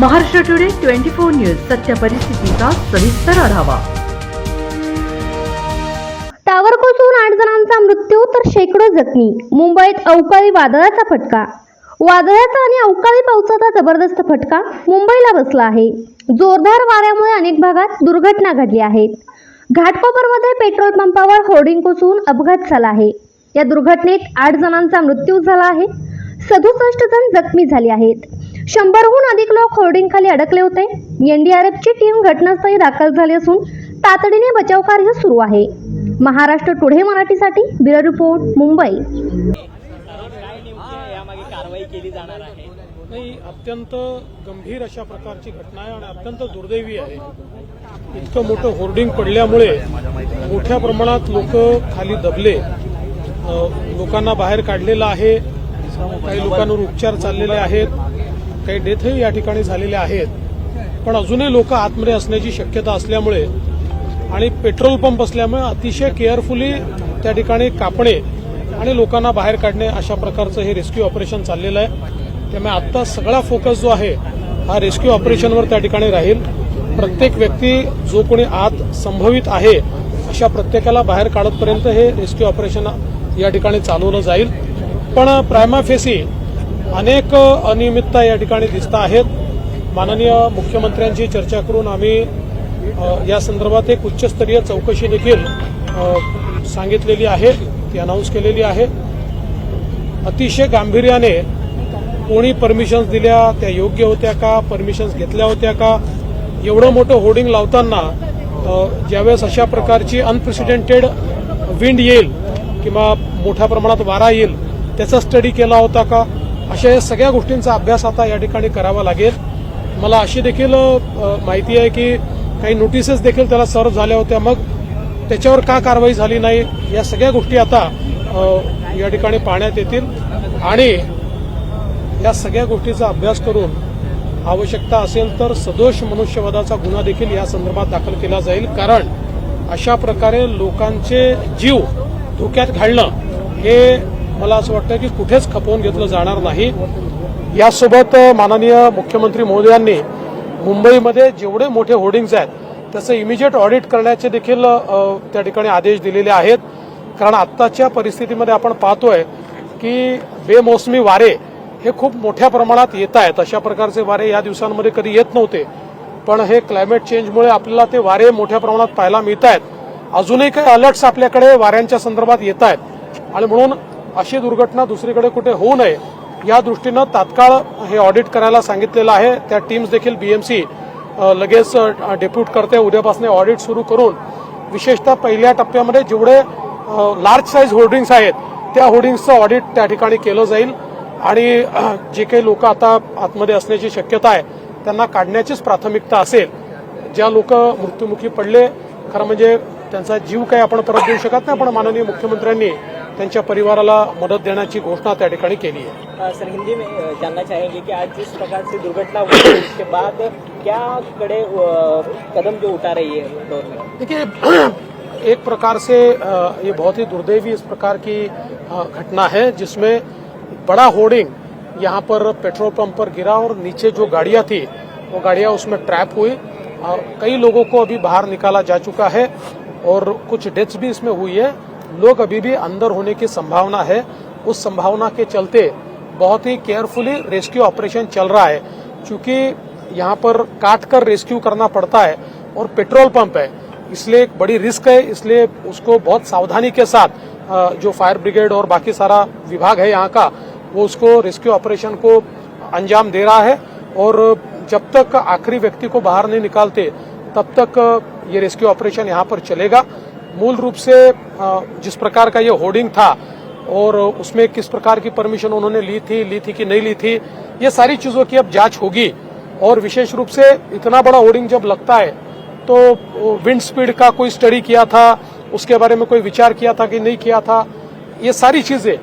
Maharashtra today twenty four news सत्य परिस्थितीचा सविस्तर आढावा. टावर कोसळून आठ जणांचा मृत्यू तर शेकडो जखमी. मुंबईत अवकाळी वादळाचा फटका. वादळाचा आणि अवकाळी पावसाचा जबरदस्त फटका मुंबईला बसला आहे. जोरदार वाऱ्यामुळे अनेक भागात दुर्घटना घडली आहेत. घाटकोपरमध्ये पेट्रोल पंपावर होर्डिंग कोसळून अपघात झाला आहे. या दुर्घटनेत आठ जणांचा मृत्यू झाला आहे. सदुसष्ट जण जखमी झाले आहेत. शंभरहून अधिक लोक होर्डिंगखाली अडकले होते. एनडीआरएफची टीम घटनास्थळी दाखल झाली असून तातडीने बचाव कार्य सुरू आहे. महाराष्ट्र टुडे मराठीसाठी ब्युरो रिपोर्ट मुंबई. केली जाणार नाही अत्यंत गंभीर अशा प्रकारची घटना आहे आणि अत्यंत दुर्दैवी आहे. इतकं मोठं होर्डिंग पडल्यामुळे मोठ्या प्रमाणात लोक खाली दबले. लोकांना बाहेर काढलेलं आहे. काही लोकांवर उपचार चाललेले आहेत. काही डेथही या ठिकाणी झालेल्या आहेत. पण अजूनही लोक आतमध्ये असण्याची शक्यता असल्यामुळे आणि पेट्रोल पंप असल्यामुळे अतिशय केअरफुली त्या ठिकाणी कापणे आणि लोकांना बाहेर काढणे अशा प्रकारचं हे रेस्क्यू ऑपरेशन चाललेलं आहे. त्यामुळे आत्ता सगळा फोकस जो आहे हा रेस्क्यू ऑपरेशनवर त्या ठिकाणी राहील. प्रत्येक व्यक्ती जो कोणी आत संभवित आहे अशा प्रत्येकाला बाहेर काढतपर्यंत हे रेस्क्यू ऑपरेशन या ठिकाणी चालवलं जाईल. पण प्रायमा फेसी अनेक अनियमितता या ठिकाणी दिसत आहेत. माननीय मुख्यमंत्र्यांची चर्चा करून आम्ही या संदर्भात एक उच्चस्तरीय चौकशी देखील सांगितलेली आहे ती अनाऊन्स केलेली आहे. अतिशय गांभीर्याने कोणी परमिशन्स दिल्या त्या योग्य होत्या का परमिशन्स घेतल्या होत्या का एवढं मोठं होर्डिंग लावताना ज्यावेळेस अशा प्रकारची अनप्रेसिडेंटेड विंड येईल किंवा मोठ्या प्रमाणात वारा येईल त्याचा स्टडी केला होता का? अशा या सगळ्या गोष्टींचा अभ्यास आता या ठिकाणी करावा लागेल. मला अशी देखील माहिती आहे की काही नोटिसेस देखील त्याला सर्व झाल्या होत्या. मग त्याच्यावर का कारवाई झाली नाही? या सगळ्या गोष्टी आता या ठिकाणी पाहण्यात येतील. आणि या सगळ्या गोष्टीचा अभ्यास करून आवश्यकता असेल तर सदोष मनुष्यवादाचा गुन्हा देखील या संदर्भात दाखल केला जाईल. कारण अशा प्रकारे लोकांचे जीव धोक्यात घालणं हे मला असं वाटतं की कुठेच खपवून घेतलं जाणार नाही. यासोबत माननीय मुख्यमंत्री महोदयांनी मुंबईमध्ये जेवढे मोठे होर्डिंग्ज आहेत त्याचं इमिजिएट ऑडिट करण्याचे देखील त्या ठिकाणी आदेश दिलेले आहेत. कारण आत्ताच्या परिस्थितीमध्ये आपण पाहतोय की बेमोसमी वारे हे खूप मोठ्या प्रमाणात येत आहेत. अशा प्रकारचे वारे या दिवसांमध्ये कधी येत नव्हते. पण हे क्लायमेट चेंजमुळे आपल्याला ते वारे मोठ्या प्रमाणात पाहायला मिळत आहेत. अजूनही काही अलर्ट्स आपल्याकडे वाऱ्यांच्या संदर्भात येत आहेत. आणि म्हणून अशी दुर्घटना दुसरीकडे कुठे होऊ नये या दृष्टीनं तात्काळ हे ऑडिट करायला सांगितलेलं आहे. त्या टीम्स देखील बीएमसी लगेच डेप्यूट करते. उद्यापासून ऑडिट सुरू करून विशेषतः पहिल्या टप्प्यामध्ये जेवढे लार्ज साईज होर्डिंग्स आहेत त्या होर्डिंग्सचं ऑडिट त्या ठिकाणी केलं जाईल. आणि जे काही लोक आता आतमध्ये असण्याची शक्यता आहे त्यांना काढण्याचीच प्राथमिकता असेल. ज्या लोक मृत्युमुखी पडले खरं म्हणजे त्यांचा जीव काही आपण परत देऊ शकत नाही. पण माननीय मुख्यमंत्र्यांनी त्यांच्या परिवाराला मदत देण्याची घोषणा त्या ठिकाणी केली आहे. सर हिंदी में जानना चाहेंगे कि आज जिस प्रकार से दुर्घटना हुई उसके बाद क्या कड़े कदम जो उठा रही है गवर्नमेंट देखिए एक प्रकार से ये बहुत ही दुर्दैवी इस प्रकार की घटना है जिसमें बड़ा होर्डिंग यहाँ पर पेट्रोल पंप पर गिरा और नीचे जो गाड़ियाँ थी वो गाड़ियाँ उसमें ट्रैप हुई और कई लोगों को अभी बाहर निकाला जा चुका है और कुछ डेथ्स भी इसमें हुई है। लोग अभी भी अंदर होने की संभावना है। उस संभावना के चलते बहुत ही केयरफुली रेस्क्यू ऑपरेशन चल रहा है। क्योंकि यहाँ पर काट कर रेस्क्यू करना पड़ता है और पेट्रोल पंप है, इसलिए एक बड़ी रिस्क है। इसलिए उसको बहुत सावधानी के साथ जो फायर ब्रिगेड और बाकी सारा विभाग है यहाँ का, वो उसको रेस्क्यू ऑपरेशन को अंजाम दे रहा है। और जब तक आखिरी व्यक्ति को बाहर नहीं निकालते, तब तक ये रेस्क्यू ऑपरेशन यहाँ पर चलेगा। मूल रूप से जिस प्रकार का ये होर्डिंग था और उसमें किस प्रकार की परमिशन उन्होंने ली थी ली थी कि नहीं ली थी, ये सारी चीज़ों की अब जाँच होगी। और विशेष रूप से इतना बड़ा होर्डिंग जब लगता है तो विंड स्पीड का कोई स्टडी किया था, उसके बारे में कोई विचार किया था कि नहीं किया था, ये सारी चीज़ें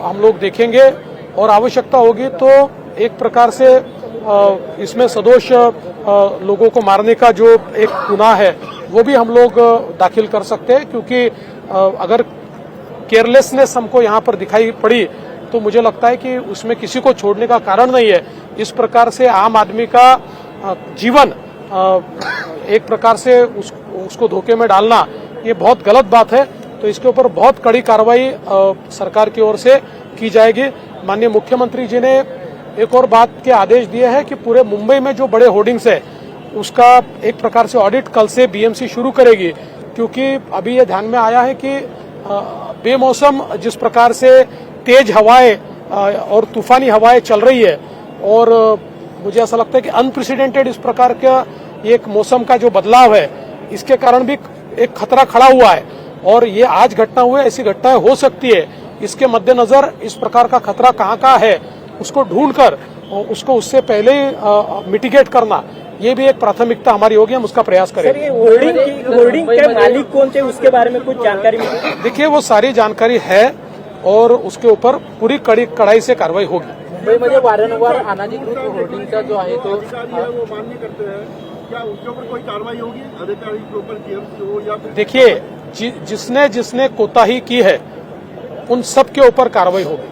हम लोग देखेंगे। और आवश्यकता होगी तो एक प्रकार से इसमें सदोष लोगों को मारने का जो एक गुनाह है वो भी हम लोग दाखिल कर सकते हैं क्योंकि अगर केयरलेसनेस हमको यहाँ पर दिखाई पड़ी तो मुझे लगता है कि उसमें किसी को छोड़ने का कारण नहीं है। इस प्रकार से आम आदमी का जीवन एक प्रकार से उस, उसको धोखे में डालना ये बहुत गलत बात है। तो इसके ऊपर बहुत कड़ी कार्रवाई सरकार की ओर से की जाएगी। माननीय मुख्यमंत्री जी ने एक और बात के आदेश दिए हैं कि पूरे मुंबई में जो बड़े होर्डिंग्स है, उसका एक प्रकार से ऑडिट कल से बीएमसी शुरू करेगी। क्योंकि अभी ये ध्यान में आया है कि बेमौसम जिस प्रकार से तेज हवाएँ और तूफानी हवाएँ चल रही है, और मुझे ऐसा लगता है कि अनप्रेसिडेंटेड इस प्रकार का एक मौसम का जो बदलाव है, इसके कारण भी एक खतरा खड़ा हुआ है, और ये आज घटना हुई ऐसी घटनाएँ हो सकती है। इसके मद्देनजर इस प्रकार का खतरा कहाँ कहाँ है उसको ढूंढकर और उसको उससे पहले मिटिगेट करना ये भी एक प्राथमिकता हमारी होगी हम उसका प्रयास करेंगे। होर्डिंग होर्डिंग के मालिक कौन थे उसके बारे में कुछ जानकारी देखिए वो सारी जानकारी है और उसके ऊपर पूरी कड़ी कड़ाई से कार्रवाई होगी। मुंबईमध्ये वारंवार अनाधिकृत होर्डिंगचा जो आहे तो देखिए जि, जिसने जिसने कोताही की है उन सब के ऊपर कार्रवाई होगी।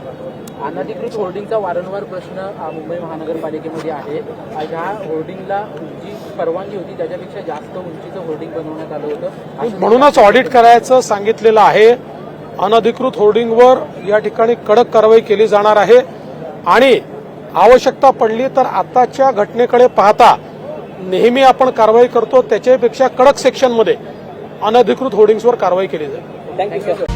अनाधिकृत होर्डिंगचा वारंवार प्रश्न मुंबई महानगरपालिकेमध्ये आहे. ह्या होर्डिंगला जी परवानगी होती त्याच्यापेक्षा जास्त उंचीचं होर्डिंग बनवण्यात आलं होतं. म्हणूनच ऑडिट करायचं सांगितलेलं आहे. अनधिकृत होर्डिंगवर या ठिकाणी कडक कारवाई केली जाणार आहे. आणि आवश्यकता पडली तर आताच्या घटनेकडे पाहता नेहमी आपण कारवाई करतो त्याच्यापेक्षा कडक सेक्शनमध्ये अनधिकृत होर्डिंग्सवर कारवाई केली जाईल. Thank you sir